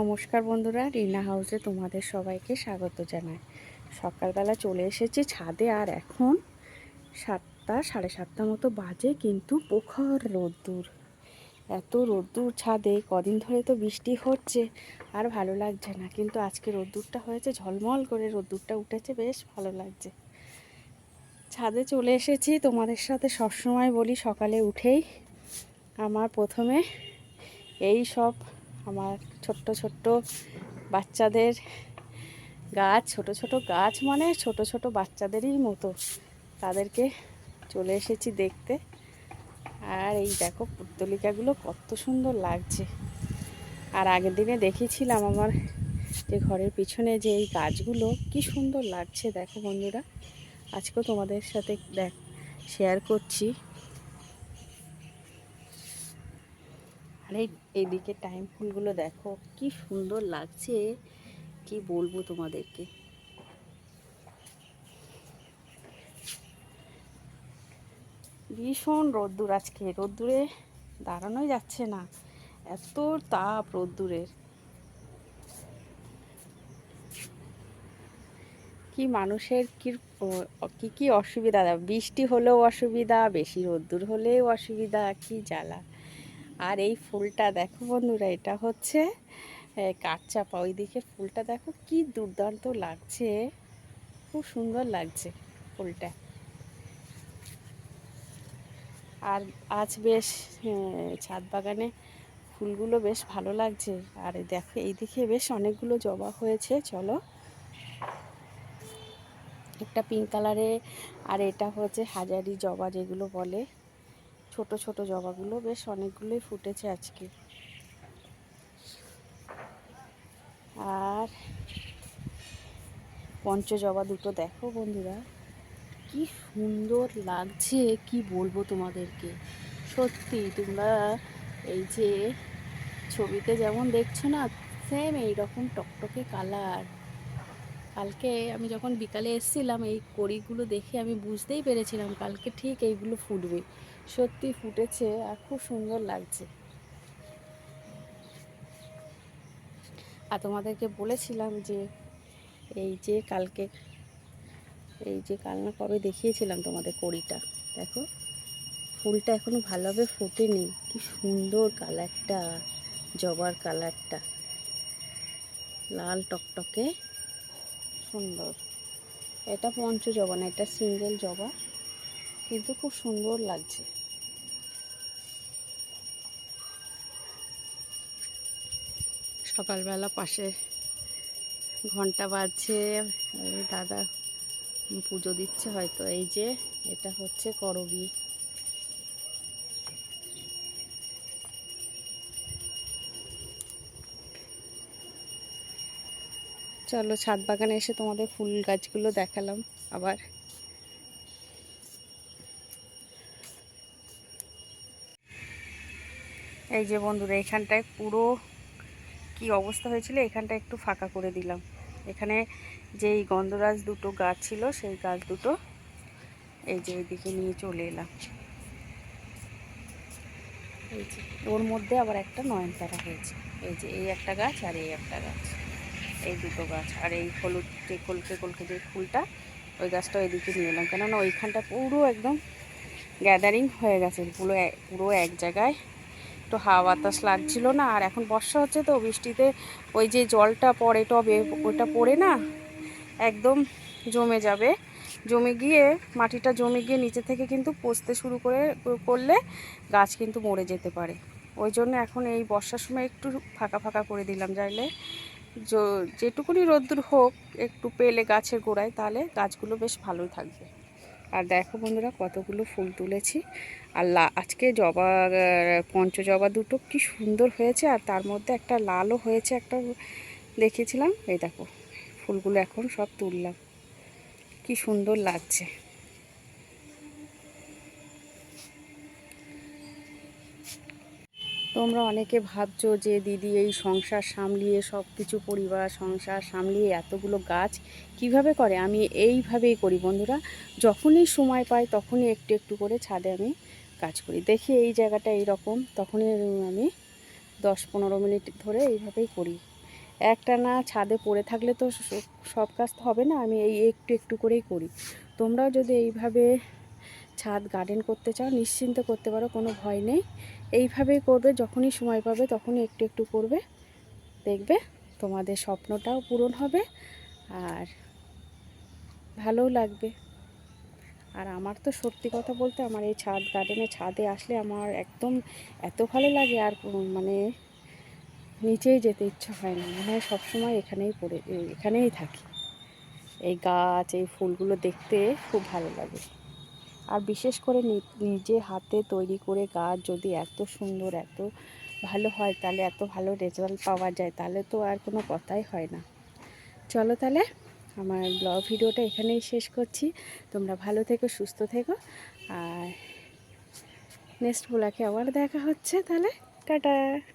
নমস্কার বন্ধুরা, রিনা হাউসে তোমাদের সবাইকে স্বাগত জানাই। সকালবেলা চলে এসেছি ছাদে আর এখন সাতটা, সাড়ে সাতটা মতো বাজে কিন্তু প্রখর রোদ্দুর। এত রোদ্দুর ছাদে, কদিন ধরে তো বৃষ্টি হচ্ছে, আর ভালো লাগছে না। কিন্তু আজকে রোদ্দুরটা হয়েছে, ঝলমল করে রোদ্দুরটা উঠেছে, বেশ ভালো লাগছে। ছাদে চলে এসেছি, তোমাদের সাথে সবসময় বলি সকালে উঠেই। আমার প্রথমে এই সব আমার ছোট্ট ছোট্ট বাচ্চাদের গাছ, ছোট ছোট গাছ মানে ছোট ছোট বাচ্চাদেরই মতো। তাদেরকে চলে এসেছি দেখতে। আর এই দেখো পুত্তলিকাগুলো কত সুন্দর লাগছে। আর আগের দিনে দেখেছিলাম আমার যে ঘরের পিছনে যে এই গাছগুলো, কি সুন্দর লাগছে। দেখো বন্ধুরা, আজকেও তোমাদের সাথে দেখ শেয়ার করছি। আর এই এইদিকে টাইম ফুলগুলো দেখো, কি সুন্দর লাগছে। কি বলব তোমাদেরকে? ভীষণ রোদ্দুর আজকে। রোদ্দুরে দাঁড়ানোই যাচ্ছে না। এত তাপ রোদ্দুরের। কি মানুষের কি কি অসুবিধা? বৃষ্টি হলেও অসুবিধা, বেশি রোদ্দুর হলেও অসুবিধা, কি জ্বালা। আর এই ফুলটা দেখো বন্ধুরা, এটা হচ্ছে কাঠচাপা ওই দিকে ফুলটা দেখো কি দুর্দান্ত লাগছে। খুব সুন্দর লাগছে ফুলটা। আর আজ বেশ ছাদ বাগানে ফুলগুলো বেশ ভালো লাগছে। আর দেখো, এই দিকে বেশ অনেকগুলো জবা হয়েছে, চলো। একটা পিঙ্ক কালারে, আর এটা হচ্ছে হাজারি জবা যেগুলো বলে। ছোট ছোট জবাগুলো বেশ অনেকগুলোই ফুটেছে আজকে। আর পঞ্চ জবা দুটো দেখো বন্ধুরা, কি সুন্দর লাগছে, কি বলব তোমাদেরকে। সত্যি তোমরা এই যে ছবিতে যেমন দেখছ না সেম এইরকম টকটকে কালার কালকে আমি যখন বিকালে এসেছিলাম, এই কড়িগুলো দেখে আমি বুঝতেই পেরেছিলাম, কালকে ঠিক এইগুলো ফুটবে। সত্যি ফুটেছে আর খুব সুন্দর লাগছে। আর তোমাদেরকে বলেছিলাম যে, এই যে কালকে, এই যে কাল না কবে দেখিয়েছিলাম তোমাদের কড়িটা, দেখো, ফুলটা এখনও ভালোভাবে ফোটেনি। কি সুন্দর কালারটা, জবার কালারটা। লাল টকটকে সুন্দর। এটা পঞ্চ জবা না, এটা সিঙ্গেল জবা। কিন্তু খুব সুন্দর লাগছে। সকালবেলা পাশে ঘণ্টা বাজছে দাদা পুজো দিচ্ছে হয়তো, এই যে এটা হচ্ছে করবি। চলো ছাদ বাগানে এসে তোমাদের ফুল গাছগুলো দেখালাম আবার। এই যে বন্ধুরা, এখানটায় পুরো কি অবস্থা হয়েছিল এখানটা একটু ফাঁকা করে দিলাম। এখানে যেই গন্ধরাজ দুটো গাছ ছিল, সেই গাছ দুটো এই যে এইদিকে নিয়ে চলে এলাম। এই যে, ওর মধ্যে আবার একটা নয়নতারা হয়েছে। এই যে এই একটা গাছ আর এই একটা গাছ, এই দুটো গাছ। আর এই হলুদ যে কলকে কলকে যে ফুলটা, ওই গাছটা ওইদিকে নিয়ে এলাম। কেননা ওইখানটা পুরো একদম গ্যাদারিং হয়ে গেছে, পুরো পুরো এক জায়গায় একটু হাওয়া বাতাস লাগছিল না, আর এখন বর্ষা হচ্ছে তো, বৃষ্টিতে ওই যে জলটা পড়ে টবে, ওইটা পড়ে না, একদম জমে যাবে। জমে গিয়ে, মাটিটা জমে গিয়ে নিচে থেকে কিন্তু পচতে শুরু করে, করলে গাছ কিন্তু মরে যেতে পারে। ওই জন্য এখন এই বর্ষার সময় একটু ফাঁকা ফাঁকা করে দিলাম, যাইলে যেটুকুনি রোদ্দুর হোক, একটু পেলে গাছের গোড়ায়, তাহলে গাছগুলো বেশ ভালোই থাকবে। আর দেখো বন্ধুরা, কতগুলো ফুল তুলেছি। আর আজকে জবা পঞ্চ জবা দুটো কি সুন্দর হয়েছে। আর তার মধ্যে একটা লালও হয়েছে, একটা দেখেছিলাম এই দেখো, ফুলগুলো এখন সব তুললাম। কি সুন্দর লাগছে। তোমরা অনেকে ভাবছ যে, দিদি, এই সংসার সামলিয়ে সব কিছু পরিবার সংসার সামলিয়ে এতগুলো গাছ কীভাবে করে? আমি এইভাবেই করি বন্ধুরা। যখনই সময় পাই, তখনই একটু একটু করে ছাদে আমি কাজ করি। দেখি এই জায়গাটা এই রকম তখনই আমি দশ পনেরো মিনিট ধরে এইভাবেই করি। একটা না, ছাদে পড়ে থাকলে তো সব কাজ তো হবে না। আমি এই একটু একটু করেই করি। তোমরাও যদি এইভাবে ছাদ গার্ডেন করতে চাও, নিশ্চিন্তে করতে পারো, কোনো ভয় নেই। এইভাবেই করবে, যখনই সময় পাবে তখনই একটু একটু করবে। দেখবে তোমাদের স্বপ্নটাও পূরণ হবে আর ভালোও লাগবে। আর আমার তো সত্যি কথা বলতে আমার এই ছাদ গার্ডেনে ছাদে আসলে আমার একদম এত ভালো লাগে আর মানে নিচেই যেতে ইচ্ছা হয় না। মনে হয় সবসময় এখানেই পড়ে এখানেই থাকি। এই গাছ, এই ফুলগুলো দেখতে খুব ভালো লাগে। আর বিশেষ করে নিজে হাতে তৈরি করে গাছ যদি এত সুন্দর, এত ভালো হয়, তাহলে এত ভালো রেজাল্ট পাওয়া যায়, তাহলে তো আর কোনো কথাই হয় না। চলো তাহলে, আমার ব্লগ ভিডিওটা এখানেই শেষ করছি। তোমরা ভালো থেকো, সুস্থ থেকো। আর নেক্সট ব্লগে আবার দেখা হচ্ছে তাহলে। টাটা!